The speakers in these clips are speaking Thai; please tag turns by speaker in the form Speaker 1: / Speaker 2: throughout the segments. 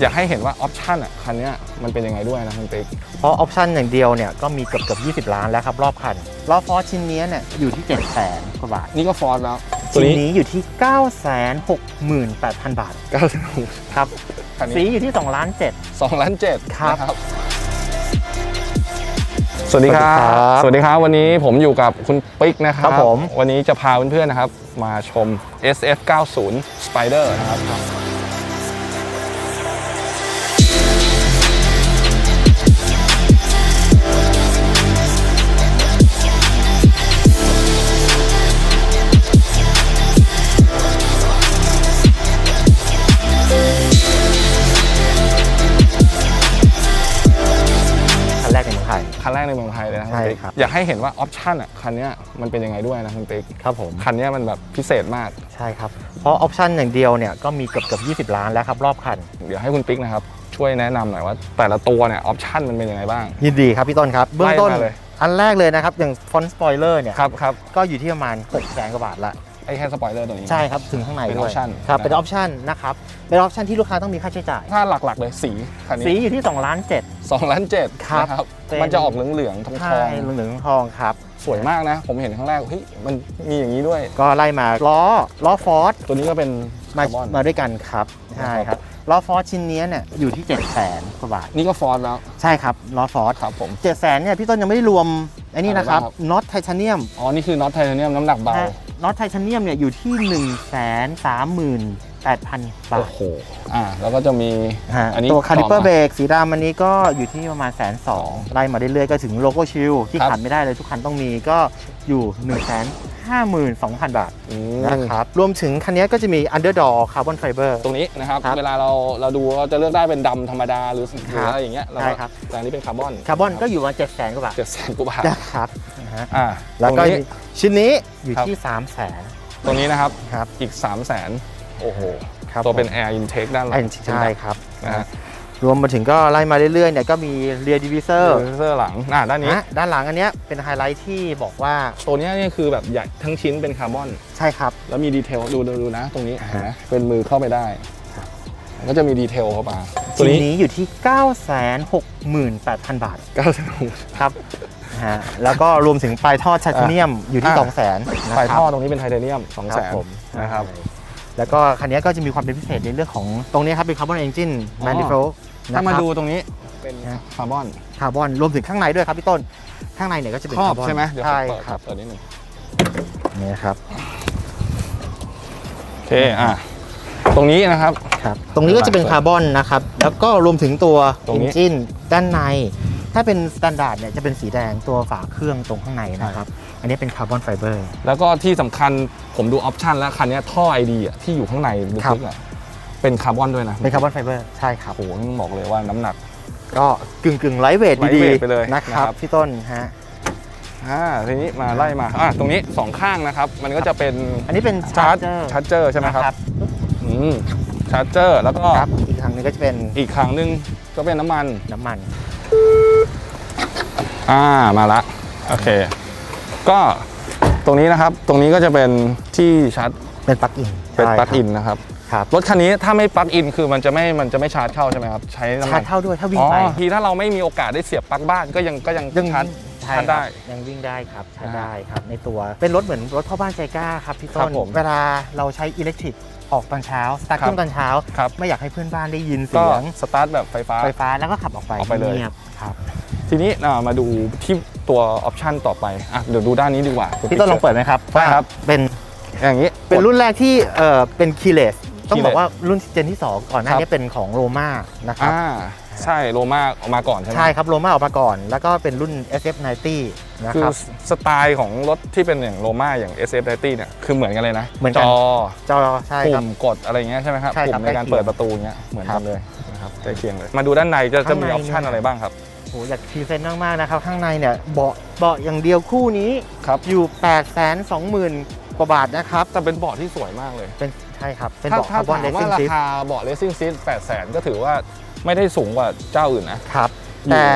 Speaker 1: อยากให้เห็นว่าออปชันอะคันเนี้ยมันเป็นยังไงด้วยนะคุณติ๊ก
Speaker 2: เพราะออปชันอย่างเดียวเนี่ยก็มีเกือบเกือบ20 ล้านแล้วครับรอบคันรอบฟอร์ชิ้นนี้เนี่ยอยู่ที่ 7 0 0 0 0กว่าบาท
Speaker 1: นี่ก็ฟอร์ดแล้วตัว
Speaker 2: ชิ้น
Speaker 1: นี้
Speaker 2: นี้อยู่ที่ 968,000 บาท
Speaker 1: เก้าสิบหก
Speaker 2: ครับ
Speaker 1: คัน
Speaker 2: สี
Speaker 1: นี้
Speaker 2: อยู่ที่2ล้าน7
Speaker 1: สองล้านเจ็ด
Speaker 2: ครับ
Speaker 1: นะสวัสดีครับ
Speaker 2: สวัสดีครับ
Speaker 1: สวัสดีครับ วันนี้ผมอยู่กับคุณปิ๊กนะครับ
Speaker 2: ครับผม
Speaker 1: วันนี้จะพาเพื่อนๆนะครับ มาชม SF 90 Spider นะครับ
Speaker 2: ครับ
Speaker 1: อยากให้เห็นว่าออปชันอะคันเนี้ยมันเป็นยังไงด้วยนะคุณติ๊ก
Speaker 2: ครับผม
Speaker 1: คันเนี้ยมันแบบพิเศษมาก
Speaker 2: ใช่ครับ เพราะออปชันอย่างเดียวเนี่ยก็มีเกือบเกือบ20 ล้านแล้วครับรอบคัน
Speaker 1: เดี๋ยวให้คุณปิ๊กนะครับช่วยแนะนำหน่อยว่า แต่ละตัวเนี่ยออปชันมันเป็นยังไงบ้าง
Speaker 2: ยินดีครับพี่ต้นครับ เบื้องต้น
Speaker 1: ไล่มาเลย
Speaker 2: อันแรกเลยนะครับอย่างฟอนต์สปอยเลอร์เนี่ย
Speaker 1: ครับครับ
Speaker 2: ก็อยู่ที่ประมาณ6แสนกว่าบาทละ
Speaker 1: ไอ้แค่สปอยเลอร์ตัวนี้
Speaker 2: ใช่ครับถึงข้างใน
Speaker 1: เป็น
Speaker 2: ด้วย
Speaker 1: option
Speaker 2: ครับ
Speaker 1: นะ
Speaker 2: เป็นออปชันนะครับเป็นออปชันที่ลูกค้าต้องมีค่าใช้จ่าย
Speaker 1: ถ้าหลักๆเลยสีคัน
Speaker 2: สี
Speaker 1: นี้
Speaker 2: อยู่ที่2ล้าน7
Speaker 1: สองล้านเจ็ด
Speaker 2: ครับ
Speaker 1: นะครับ
Speaker 2: เป็น
Speaker 1: มันจะออกเหลืองๆทอง
Speaker 2: ใช่เหลืองๆทองครับ
Speaker 1: ๆสวยมากนะ ผมเห็นครั้งแรกเฮ้ยมันมีอย่างนี้ด้วย
Speaker 2: ก็ไล่มาล้อล้อฟอร์ด
Speaker 1: ตัวนี้ก็เป็น
Speaker 2: มา
Speaker 1: คาร์บอน
Speaker 2: มาด้วยกันครับใช่ครับล้อฟอร์ดชิ้นนี้เนี่ยอยู่ที่7 0 0 0 0กว่าบาท
Speaker 1: นี่ก็ฟอร์ดแล้ว
Speaker 2: ใช่ครับล้อฟอร์ด
Speaker 1: ครับผม
Speaker 2: 7 0 0 0 0เนี่ยพี่ต้นยังไม่ได้รวมไอ้นี่นะครับ
Speaker 1: อะไรบ้างครับ
Speaker 2: น็อตไทเทเนียม
Speaker 1: อ๋อ นี่คือน็อตไทเทเนียมน้ำหนักเบา
Speaker 2: น็อตไทเทเนียมเนี่ยอยู่ที่1 3 3 8 0 0 0 บา
Speaker 1: โอ้
Speaker 2: ท
Speaker 1: โหอ่าแล้วก็จะมี
Speaker 2: ฮะ
Speaker 1: อันนี้
Speaker 2: ตัวคาลิเปอ
Speaker 1: ต่อ
Speaker 2: ร์
Speaker 1: มา
Speaker 2: เบรกสีดำอันนี้ก็อยู่ที่ประมาณแสนสองไล่มาเรื่อยๆ ก็ถึงโลโก้ชิลที่
Speaker 1: ครับ
Speaker 2: ขาดไม่ได้เลยทุกคันต้องมีก็อยู่1นึ่งแสน ห้าหมื่นสองพันบาท
Speaker 1: อืม
Speaker 2: นะครับรวมถึงคันนี้ก็จะมี Underdoor Carbon Fiber
Speaker 1: ตรงนี้นะครับ
Speaker 2: ครับ
Speaker 1: เวลาเราเราดูเราจะเลือกได้เป็นดำธรรมดาหรือห
Speaker 2: ครั
Speaker 1: รือบอะไรอย่างเงี้ยแล้ว
Speaker 2: ใช่
Speaker 1: ก็
Speaker 2: ครับ
Speaker 1: แต่อันนี้เป็นคาร์บอน
Speaker 2: คาร์บอนก็อยู่ประมาณเจ็ดแสนกว่าบาท
Speaker 1: เจ็ดแสนกว่าบาท
Speaker 2: นะครับนะฮะ
Speaker 1: อ่า
Speaker 2: แล้วก็
Speaker 1: ตรงนี้
Speaker 2: ชิ้นนี้อยู่
Speaker 1: ครับ
Speaker 2: ที่ 3 0 0แสน
Speaker 1: ตัวนี้นะครับ
Speaker 2: ครับ
Speaker 1: อีก 3 0 0แสนโอ้โห
Speaker 2: ครับ
Speaker 1: ตัวเป็น
Speaker 2: ผม
Speaker 1: Air Intake ด้านหลัง
Speaker 2: ไอ้ใช่ครับ
Speaker 1: นะฮะ
Speaker 2: รวมมาถึงก็ไล่มาเรื่อยๆเนี่ยก็มี Rear
Speaker 1: เซ
Speaker 2: Divisor
Speaker 1: อร์เซอร์หลังอ่าด้านนี้
Speaker 2: นะด้านหลังอันเนี้ยเป็นไฮไลท์ที่บอกว่า
Speaker 1: ตัวเนี้ยนี่คือแบบใหญ่ทั้งชิ้นเป็นคาร์บอน
Speaker 2: ใช่ครับ
Speaker 1: แล้วมีดีเทลดูดูดูนะ ตรงนี้
Speaker 2: อ่า
Speaker 1: เห็นไหมเป็นมือเข้าไปได้
Speaker 2: ครับ
Speaker 1: มันก็จะมีดีเทลเข้ามาตัว
Speaker 2: ชิ้น
Speaker 1: นี้
Speaker 2: นี้อยู่ที่ 968,000 บาท
Speaker 1: 96
Speaker 2: ครับนะฮะแล้วก็รวมถึงปลายท่อไทเทเนียมอยู่ที่
Speaker 1: อะ
Speaker 2: 200,000นะ
Speaker 1: ปลาย
Speaker 2: ครับ
Speaker 1: ท่อตรงนี้เป็นไทเทเนียม2 0 0
Speaker 2: ค
Speaker 1: 0
Speaker 2: รับ
Speaker 1: 0
Speaker 2: ผม
Speaker 1: นะครับ
Speaker 2: ใช่แล้วก็คันนี้ก็จะมีความเป็นพิเศษในเรื่องของตรงนี้ครับเป็นคาร์บอนเอนจิน
Speaker 1: อ๋อ
Speaker 2: แมนดิโฟ
Speaker 1: ถ้ามาดูตรงนี้เป็น
Speaker 2: นะ
Speaker 1: คาร์บอน
Speaker 2: คาร์บอนรวมถึงข้างในด้วยครับพี่ต้น ข้างในเนี่ยก็จะเป็น
Speaker 1: ครอบ
Speaker 2: คาร์บอน
Speaker 1: ใช่ไหมเดี๋ยวผม
Speaker 2: ใช่
Speaker 1: เปิด
Speaker 2: ครับ
Speaker 1: เปิดนิดนึง
Speaker 2: นี่ครับ
Speaker 1: โอเคอะตรงนี้นะครับ
Speaker 2: ครับ ตรงนี้ก็จะเป็นคาร์บอนนะครับ แล้วก็รวมถึงตัว
Speaker 1: ตรง
Speaker 2: เอน
Speaker 1: นี้
Speaker 2: จินด้านใน ถ้าเป็นสแตนดาร์ดเนี่ยจะเป็นสีแดงตัวฝาเครื่องตรงข้างในนะครับ อันนี้เป็นคาร์บอนไฟเบอร์
Speaker 1: แล้วก็ที่สำคัญผมดูออปชันแล้วคันเนี้ยท่อไอดีอะที่อยู่ข้างในลึ
Speaker 2: ครับ
Speaker 1: กๆอะ เป็นคาร์บอนด้วยนะ
Speaker 2: เป็นคาร์บอนไฟเบอร์ใช่ครับ
Speaker 1: โอ้โหต้องบอกเลยว่าน้ำหนัก
Speaker 2: ก็กึ่งกึ่งไลท์เวทดี
Speaker 1: lightweight ไปเลย
Speaker 2: ๆ นะครับ
Speaker 1: นะครับ
Speaker 2: พี่ต้นฮะ
Speaker 1: อ่าทีนี้มาไล่มาอะตรงนี้สองข้างนะครับ มันก็จะเป็น
Speaker 2: อันนี้เป็น
Speaker 1: ชาร์จ
Speaker 2: เจอร์
Speaker 1: ชาร์จเจอร์ใช่ไหมครับ
Speaker 2: นะ
Speaker 1: อืมชาร์จเจอร์แล้วก็
Speaker 2: ครับ อีกทางหนึงก็จะเป็น
Speaker 1: อีกครั้งหนึงก็เป็นน้ำมัน
Speaker 2: น้ำมัน
Speaker 1: อ่ามาละโอเค ก็ตรงนี้นะครับตรงนี้ก็จะเป็นที่ชาร์จ
Speaker 2: เป็นปลั๊กอิน
Speaker 1: เป็น
Speaker 2: ใช่
Speaker 1: ปลั๊กอินนะครับ
Speaker 2: ครับ
Speaker 1: รถคันนี้ถ้าไม่ปลั๊กอินคือมันจะไม่มันจะไม่ชาร์จเข้าใช่ไหมครับใช้น้ำ
Speaker 2: ชา
Speaker 1: มั
Speaker 2: ร์
Speaker 1: น
Speaker 2: จเข้าด้วยถ้าวิ่ง
Speaker 1: อ๋อ
Speaker 2: ไป
Speaker 1: ทีถ้าเราไม่มีโอกาสได้เสียบปลั๊กบ้านก็ยังก็ยัง
Speaker 2: ยัง
Speaker 1: ชาร์จ
Speaker 2: ใช่
Speaker 1: ชาร์จได้
Speaker 2: ครับยังวิ่งได้ครับชาร์จ
Speaker 1: อ่า
Speaker 2: ได้ครับ ในตัวเป็นรถเหมือนรถพ่อบ้านใจกล้าครับพี่
Speaker 1: ครั
Speaker 2: ต้
Speaker 1: บ
Speaker 2: น
Speaker 1: ผม
Speaker 2: เวลาเราใช้อิเล็กทริกออกตอนเช้าสตาร์ท
Speaker 1: ครับ
Speaker 2: เครื่องตอนเช้า
Speaker 1: ครับ
Speaker 2: ไม่อยากให้เพื่อนบ้านได้ยิน
Speaker 1: ก็
Speaker 2: เสียง
Speaker 1: สตาร์ทแบบไฟฟ้า
Speaker 2: ไฟฟ้าแล้วก็ขับออกไป
Speaker 1: ออกไปเลย
Speaker 2: งีบครับ
Speaker 1: ทีนี้อ่ามาดูที่ตัวออปชันต่อไปอะเดี๋ยวดูด้านนี้ดีกว่าคุณ
Speaker 2: พี่ต้นลองเปิดไหมครับ
Speaker 1: ได้ครับ
Speaker 2: ว่าเป็น
Speaker 1: อย่างนี้
Speaker 2: เป็นรุ่นแรกที่เออเป็นคีเลส ต้องบอก
Speaker 1: keyless
Speaker 2: ว่ารุ่นเจนที่ 2 ก่อนหน้า
Speaker 1: ครับ
Speaker 2: นี้เป็นของโรม่านะครับ
Speaker 1: อ่าใช่โรมาออกมาก่อนใช่ไหม
Speaker 2: ใช่ครับโรม่าออกมาก่อน แล้วก็เป็นรุ่น SF90 นะ
Speaker 1: คื
Speaker 2: ค
Speaker 1: อ
Speaker 2: รับ
Speaker 1: สไตล์ของรถที่เป็นอย่างโรมาอย่าง SF90 เนี่ยคือเหมือนกันเลยนะ
Speaker 2: เหมือนกัน
Speaker 1: จอ
Speaker 2: จอใช่
Speaker 1: ปุ่
Speaker 2: ครับ
Speaker 1: มกดอะไรเงี้ยใช่ไหมครับ
Speaker 2: ใช่ครับ
Speaker 1: ปุ่มในการ
Speaker 2: ใกล้เคียง
Speaker 1: เปิดประตูเงี้ยเหมือน
Speaker 2: ครั
Speaker 1: กัน
Speaker 2: บ
Speaker 1: เลยนะครับใกล้เคียงเลยมาดูด้านในจะจะมีอ
Speaker 2: ข้า
Speaker 1: อง
Speaker 2: ใน
Speaker 1: ปชัน
Speaker 2: เนี่ย
Speaker 1: อะไรบ้างครับ
Speaker 2: โหอยากพรีเซนต์มากๆนะครับ ข้างในเนี่ยเบาะเบาะอย่างเดียวคู่นี้
Speaker 1: ครับ
Speaker 2: อยู่ 8 2 0 0 0 0กว่าบาทนะครับ
Speaker 1: แต่เป็นเบาะที่สวยมากเลย
Speaker 2: เป็น ใช่ครับเป็น
Speaker 1: ถ้า
Speaker 2: เบาะ
Speaker 1: ถ้า
Speaker 2: คาร์บอน
Speaker 1: ถา
Speaker 2: เล
Speaker 1: ม
Speaker 2: ส
Speaker 1: ว่า
Speaker 2: ซิ่ง
Speaker 1: รา
Speaker 2: ซิส
Speaker 1: คาเบาะเลสซิ่งซีท8 0 0 0 0ก็ถือว่าไม่ได้สูงกว่าเจ้าอื่นนะ
Speaker 2: ครับ
Speaker 1: อยู่
Speaker 2: แต่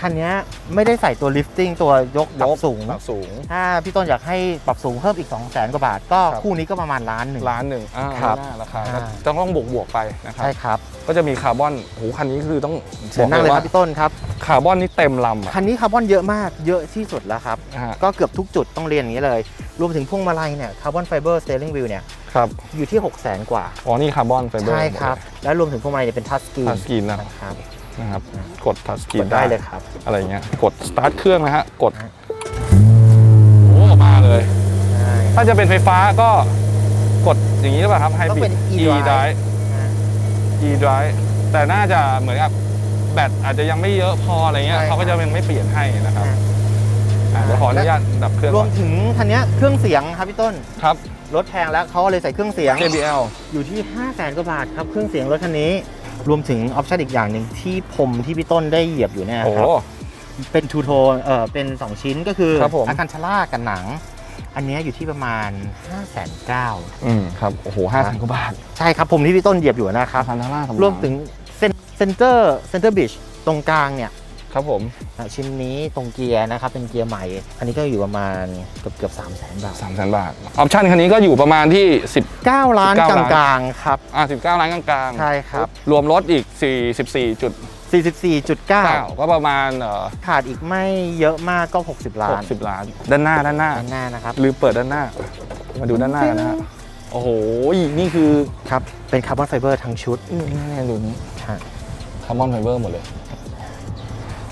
Speaker 2: คันเนี้ยไม่ได้ใส่ตัวลิฟติ้งตัวยกปรับสูง
Speaker 1: ปรับสูง
Speaker 2: ถ้าพี่ต้นอยากให้ปรับสูงเพิ่มอีก 2 0 0 0 0 0กว่าบาท ก็
Speaker 1: ครับ
Speaker 2: คู่นี้ก็ประมาณล้านหนึ่ง
Speaker 1: ล้านหนึ่งอ่า
Speaker 2: ครับ
Speaker 1: ไม่น่าราคา
Speaker 2: อ่า
Speaker 1: ก็ต้องบวกบวกๆไปนะครับ
Speaker 2: ใช่ครับ
Speaker 1: ก็จะมีคาร์บอนโหคันนี้คือต้อง
Speaker 2: เชิญนั่งเลยครับพี่ต้นครับ
Speaker 1: คาร์บอนนี่เต็มลำอะ
Speaker 2: คันนี้คาร์บอนเยอะมากเยอะที่สุดแล้วครับ
Speaker 1: นะฮะ
Speaker 2: ก็เกือบทุกจุดต้องเรียนอย่างนี้เลย รวมถึงพวงมาลัยเนี่ยคาร์บอนไฟเบอร์สเตอร์ลิงวิวเนี่ย
Speaker 1: ครับ
Speaker 2: อยู่ที่ 6 0 0 0 0 0 กว่า
Speaker 1: อ๋อ นี่คาร์บอนไฟเบอร์
Speaker 2: ใช่ครับ แล้วรวมถึงพวงมาลัยเนี่ยเป็นทัชสกรีน
Speaker 1: ทัชสกรีนนะ
Speaker 2: นะครับ
Speaker 1: นะครับ กดทัชสกรี
Speaker 2: ก
Speaker 1: น
Speaker 2: ดได้เลยครับ
Speaker 1: อะไรเงี้ย กดสตาร์ทเครื่องนะฮะ กด
Speaker 2: ฮะ
Speaker 1: โอ้ มาเลย
Speaker 2: ใช่
Speaker 1: ถ้าจะเป็นไฟฟ้าก็กดอย่างนี้หรือเปล่าครับให้
Speaker 2: ต้อง
Speaker 1: ปิ
Speaker 2: เป็
Speaker 1: ด
Speaker 2: น
Speaker 1: e
Speaker 2: e-drive
Speaker 1: drive
Speaker 2: นะ
Speaker 1: e drive แต่น่าจะเหมือนกับแบตอาจจะยังไม่เยอะพออะไรเงี้ย
Speaker 2: ใช่ครับ
Speaker 1: เขาก็จะยังไม่เปลี่ยนให้นะครับ
Speaker 2: ฮะ
Speaker 1: อะเดี๋ยวขออนุญาตดับเครื่อง
Speaker 2: รว
Speaker 1: ก่
Speaker 2: ม
Speaker 1: อน
Speaker 2: ถึงคันเนี้ยเครื่องเสียงครับพี่ต้น
Speaker 1: ครับ
Speaker 2: รถแพงแล้วเขาเลยใส่เครื่องเสียง
Speaker 1: JBL
Speaker 2: อยู่ที่ 5 0 0แสนกว่าบาทครับเครื่องเสียงรถคันนี้ รวมถึงออปชั่นอีกอย่างหนึ่งที่ผมที่พี่ต้นได้เหยียบอยู่เนี่ย
Speaker 1: โอ้
Speaker 2: ครับ เป็นทูโทนเออเป็น 2 ชิ้นก็คือ
Speaker 1: ครับผม
Speaker 2: อาคันชล่ากับหนัง อันเนี้ยอยู่ที่ประมาณ 5 9 0 0 0
Speaker 1: อืมครับ โอ้โหห้าพันกว่าบาท
Speaker 2: ใช่ครับผมที่พี่ต้นเหยียบอยู่นะครับ
Speaker 1: พันทาร่า
Speaker 2: รวมถึงเซนเซนเตอร์เซนเตอร์บิชตรงกลางเนี่ย
Speaker 1: ครับผม
Speaker 2: อะชิ้นนี้ตรงเกียร์นะครับเป็นเกียร์ใหม่ อันนี้ก็อยู่ประมาณเกือบเกือบสามแสนบาท
Speaker 1: สามแสนบาท ออปชั่นคันนี้ก็อยู่ประมาณที่10
Speaker 2: 9ล้าน
Speaker 1: 19
Speaker 2: ก
Speaker 1: ล้าน
Speaker 2: ลางๆครับ
Speaker 1: อ่า19 ล้านกลางๆ
Speaker 2: ใช่ครับ
Speaker 1: รวมรถอีก 44จุด
Speaker 2: 44.9
Speaker 1: 9ก็ประมาณเอ่อ
Speaker 2: ขาดอีกไม่เยอะมากก็ 60 ล้าน
Speaker 1: 60 ล้าน ด้านหน้าด้านหน้า
Speaker 2: ด้านหน้านะครับ
Speaker 1: ลืมเปิดด้านหน้า มาดูด้านหน้านะฮะโอ้โห นี่คือ
Speaker 2: ครับ เป็นคาร์บอนไฟเบอร์ทั้งชุด
Speaker 1: นี่ดูนี้
Speaker 2: ฮะ
Speaker 1: คาร์บอนไฟเบอร์หมดเลย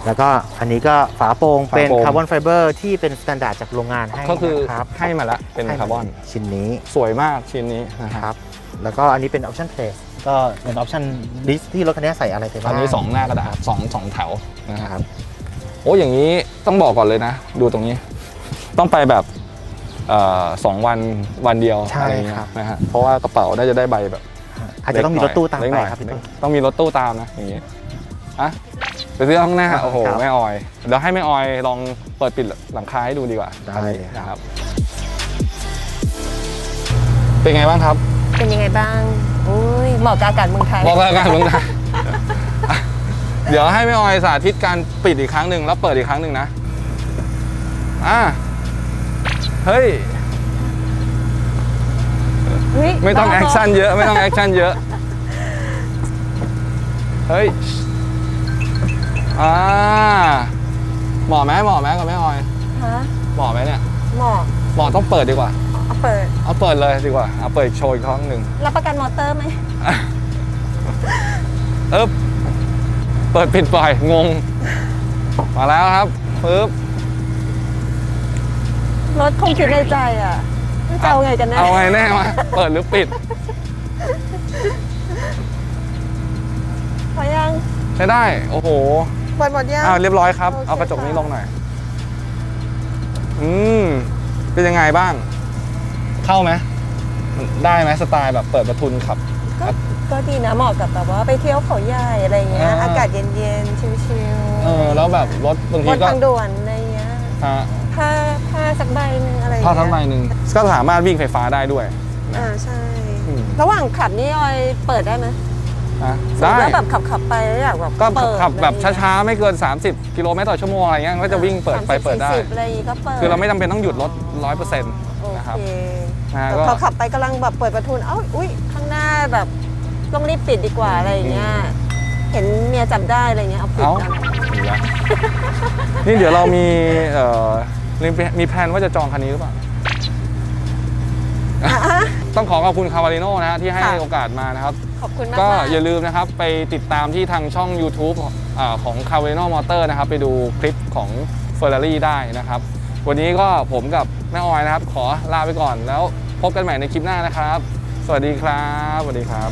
Speaker 2: แล้วก็อันนี้ก็ฝาโปร่ง
Speaker 1: ฝาโปร่ง
Speaker 2: เป็นคาร์บอนไฟเบอร์ที่เป็นสแตนดาร์ดจากโรงงานให้
Speaker 1: ก็คือ
Speaker 2: นะครับ
Speaker 1: ให้มาละเป็น
Speaker 2: ให้
Speaker 1: คาร์บอน
Speaker 2: ชิ้นนี้
Speaker 1: สวยมากชิ้นนี้นะค
Speaker 2: ครับ รับ แล้วก็อันนี้เป็นออปชั่นเพลสก็เป็นออปชั่นลิสที่รถคันนี้ใส่อะไรไปบ้าง
Speaker 1: อันนี้ 2 หน้ากระดาษสองสองแถวนะ
Speaker 2: นะ
Speaker 1: ค
Speaker 2: ครับ รับ
Speaker 1: โอ้อย่างนี้ต้องบอกก่อนเลยนะ ดูตรงนี้ ต้องไปแบบเอ่อสองวันวันเดียว
Speaker 2: ใช่
Speaker 1: อะไรเงี้ย
Speaker 2: ครับ
Speaker 1: นะฮะเพราะว่ากระเป๋าน่าจะได้ใบแบบ
Speaker 2: อาจจะต้องมีรถตู้ตาม
Speaker 1: เล็ก
Speaker 2: ไป
Speaker 1: หน่อย
Speaker 2: ครับพี่ต้น
Speaker 1: ต้องมีรถตู้ตามนะอย่างงี้อะ ไปซื้อข้างหน้า
Speaker 2: ครับ
Speaker 1: โอ้โห
Speaker 2: ครับ
Speaker 1: แม่ออยเดี๋ยวให้แม่ออยลองเปิดปิดหลังคาให้ดูดีกว่า
Speaker 2: ได้เลยครับ
Speaker 1: นะครับ เป็นไงบ้างครับ
Speaker 3: เป็นยังไงบ้างอุ้ยเหมาะกับอากาศเมืองไทย
Speaker 1: บอกแล้วกันเมืองไทยอะเดี๋ยวให้แม่ออยสาธิตการปิดอีกครั้งหนึ่งแล้วเปิดอีกครั้งหนึ่งนะอ่าเฮ้ย
Speaker 3: เฮ้ย
Speaker 1: ไม่ต้อง
Speaker 3: บ้า
Speaker 1: แอคชั่นเยอะไม่ต้องแอคชั่นเยอะ เฮ้ย อ่าเหมาะไหมเหมาะไหมกับแม่ออย
Speaker 3: ฮะ
Speaker 1: เหมาะไหมเนี่ย
Speaker 3: เหมาะ
Speaker 1: เหมาะต้องเปิดดีกว่า
Speaker 3: เอาเปิด
Speaker 1: เอาเปิดเลยดีกว่าเอาเปิดโชว์อีกครั้งหนึ่ง
Speaker 3: รับประกันมอเตอร์ไหม
Speaker 1: เอ๊บเปิดปิดปล่อยงง มาแล้วครับปึ๊บ
Speaker 3: รถคงคิดในใจอะว่าจะเอาไงกันแน่
Speaker 1: เอาไงแน่มาเปิดหรือปิด
Speaker 3: พอยัง
Speaker 1: ใช้ได้ โอ้โห
Speaker 3: เปิดหมดยัง
Speaker 1: อ้าวเรียบร้อยครับ
Speaker 3: โอเค
Speaker 1: เอากระจกนี้
Speaker 3: ค่ะ
Speaker 1: ลงหน่อย อืม เป็นยังไงบ้าง เข้าไหม ได้ไหมสไตล์แบบเปิดประทุนขับ
Speaker 3: ก็ก็ดีนะเหมาะกับแบบว่าไปเที่ยวเขาใหญ่อะไรเงี้ย
Speaker 1: อ่า
Speaker 3: อากาศเย็นๆ ชิล
Speaker 1: เออ แล้วแบบรถบาง
Speaker 3: ๆ
Speaker 1: ที
Speaker 3: บน
Speaker 1: ก็
Speaker 3: ทางด่วนอะไรเงี้ย
Speaker 1: ฮะ
Speaker 3: ผ้าผ้าสักใบหนึงอะไรเงี้ย
Speaker 1: ผ้าทั้งใบหนึ่งก็สามารถวิ่งไฟฟ้าได้ด้วย
Speaker 3: อ่าใช่
Speaker 1: อืม
Speaker 3: ระหว่างขับนี่ออยเปิดได้ไหม
Speaker 1: ฮะ
Speaker 3: สมม
Speaker 1: ได้
Speaker 3: ติว่าแบบขับขับไปแล้วอยากแบบ
Speaker 1: ก็
Speaker 3: เปิด
Speaker 1: ขับแบบ
Speaker 3: อะไรเงี้ย
Speaker 1: ช้าๆ ไม่เกิน 30 กิโลเมตรต่อชั่วโมงอะไรเงี้ยก็จะวิ่งเปิดไปเปิดได้
Speaker 3: สามสิบสี่สิบอะไรอย่างงี้ก็เปิด
Speaker 1: คือเราไม่จำเป็นต้องหยุดรถร้อยเปอร์เซ็นต์
Speaker 3: โอ
Speaker 1: นะครับ
Speaker 3: เค
Speaker 1: นะฮะ
Speaker 3: แต่
Speaker 1: ก็
Speaker 3: พอขับไปกำลังแบบเปิดประทุนเอ้าอุ้ยข้างหน้าแบบต้องรีบปิดดีกว่าอะไรอย่างเงี้ยเห็นเมียจับได้อะไรเงี้ยเอาปิด
Speaker 1: เอ้า
Speaker 3: กัน
Speaker 1: อีกแล้วนี่เดี๋ยวเรามีเอ่อมีมีแผนว่าจะจองคันนี้หรือเปล่า
Speaker 3: อะฮะ
Speaker 1: ต้องขอขอบคุณคาวาริโนนะฮะที่ให้
Speaker 3: ค่ะ
Speaker 1: โอกาสมานะครับ
Speaker 3: ขอบคุณมาก
Speaker 1: ก็
Speaker 3: มาก
Speaker 1: อย่าลืมนะครับไปติดตามที่ทางช่อง YouTube อ่าของ c a v a n o Motor นะครับ ไปดูคลิปของ Ferrari ได้นะครับ วันนี้ก็ผมกับแม่ออยนะครับ ขอลาไปก่อนแล้วพบกันใหม่ในคลิปหน้านะครับ สวัสดีครับ สวัสดีครับ